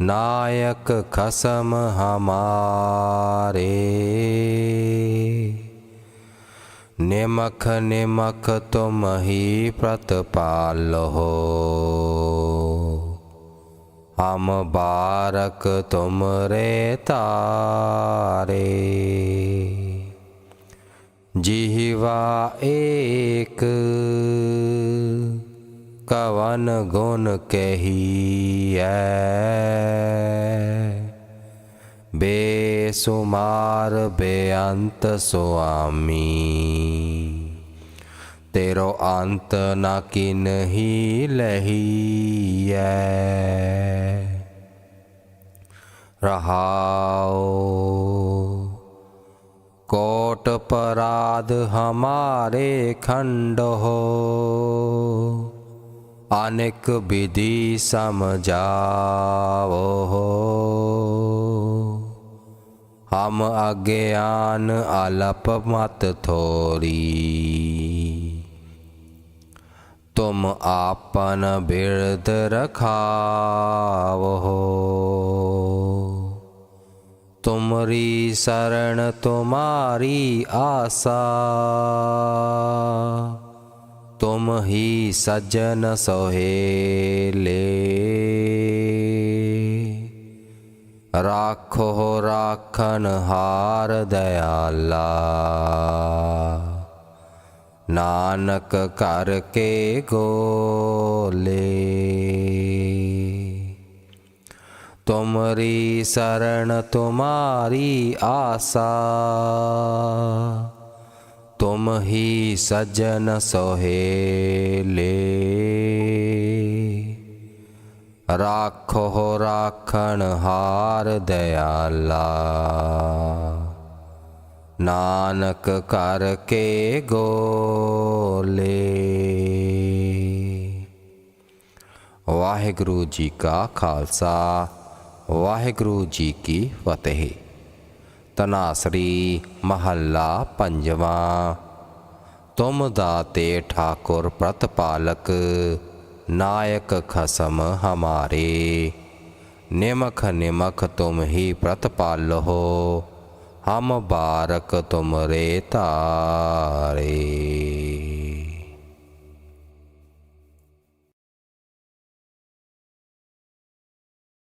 ਨਾਇਕ ਖਸਮ ਹਮਾਰੇ ਨਿਮਖ ਨਿਮਖ ਤੁਮ ਹੀ ਪ੍ਰਤਪਾਲੋ ਹਮ ਬਾਰਕ ਤੁਮਰੇ ਤਾਰੇ ਜੀਵਾ ਏਕ ਕਵਨ ਗੁਣ ਕਹੀਐ। ਬੇਸੁਮਾਰ ਬੇਅੰਤ ਸੁਆਮੀ, ਤੇਰੋ ਅੰਤ ਨਾ ਕਿਨਹੀ ਲਹੀਐ। ਰਹਾਉ ਕੋਟ ਪਰਾਧ ਹਮਾਰੇ ਖੰਡ। ਹੋ ਅਨੇਕ ਵਿਧि ਸਮਝਾਵੋ। ਹਮ ਅਗਿਆਨ ਅਲਪ ਮਤ ਥੋਰੀ। ਤੁਮ ਆਪਨ ਬਿਰਦ ਰਖਾਵੋ। ਤੁਮਰੀ ਸਰਣ ਤੁਮਾਰੀ ਆਸਾ। ਤੁਮ ਹੀ ਸਜਨ ਸੋਹੇਲੇ। ਰਾਖੋ ਰਾਖਨ ਹਾਰ ਦਇਆਲਾ ਨਾਨਕ ਕਰ ਕੇ ਗੋਲੇ। ਤੁਮਰੀ ਸਰਣ ਤੁਮਾਰੀ ਆਸਾ। ਤੁਮ ਹੀ ਸਜਨ ਸੋਹੇਲੇ। ਰਾਖੋ ਰਾਖਣ ਹਾਰ ਦਿਆਲਾ। ਨਾਨਕ ਕਰ ਕੇ ਗੋਲੇ। ਵਾਹਿਗੁਰੂ ਜੀ ਕਾ ਖਾਲਸਾ, ਵਾਹਿਗੁਰੂ ਜੀ ਕੀ ਫਤਿਹ। ਤਨਾਸਰੀ ਮਹੱਲਾ ਪੰਜਵਾਂ। ਤੁਮ ਦਾਤੇ ਠਾਕੁਰ ਪ੍ਰਤਪਾਲਕ, ਨਾਇਕ ਖਸਮ ਹਮਾਰੇ। ਨਿਮਖ ਨਿਮਖ ਤੁਮ ਹੀ ਪ੍ਰਤਪਾਲੋ ਹਮ ਬਾਰਕ ਤੁਮਰੇ ਤਾਰੇ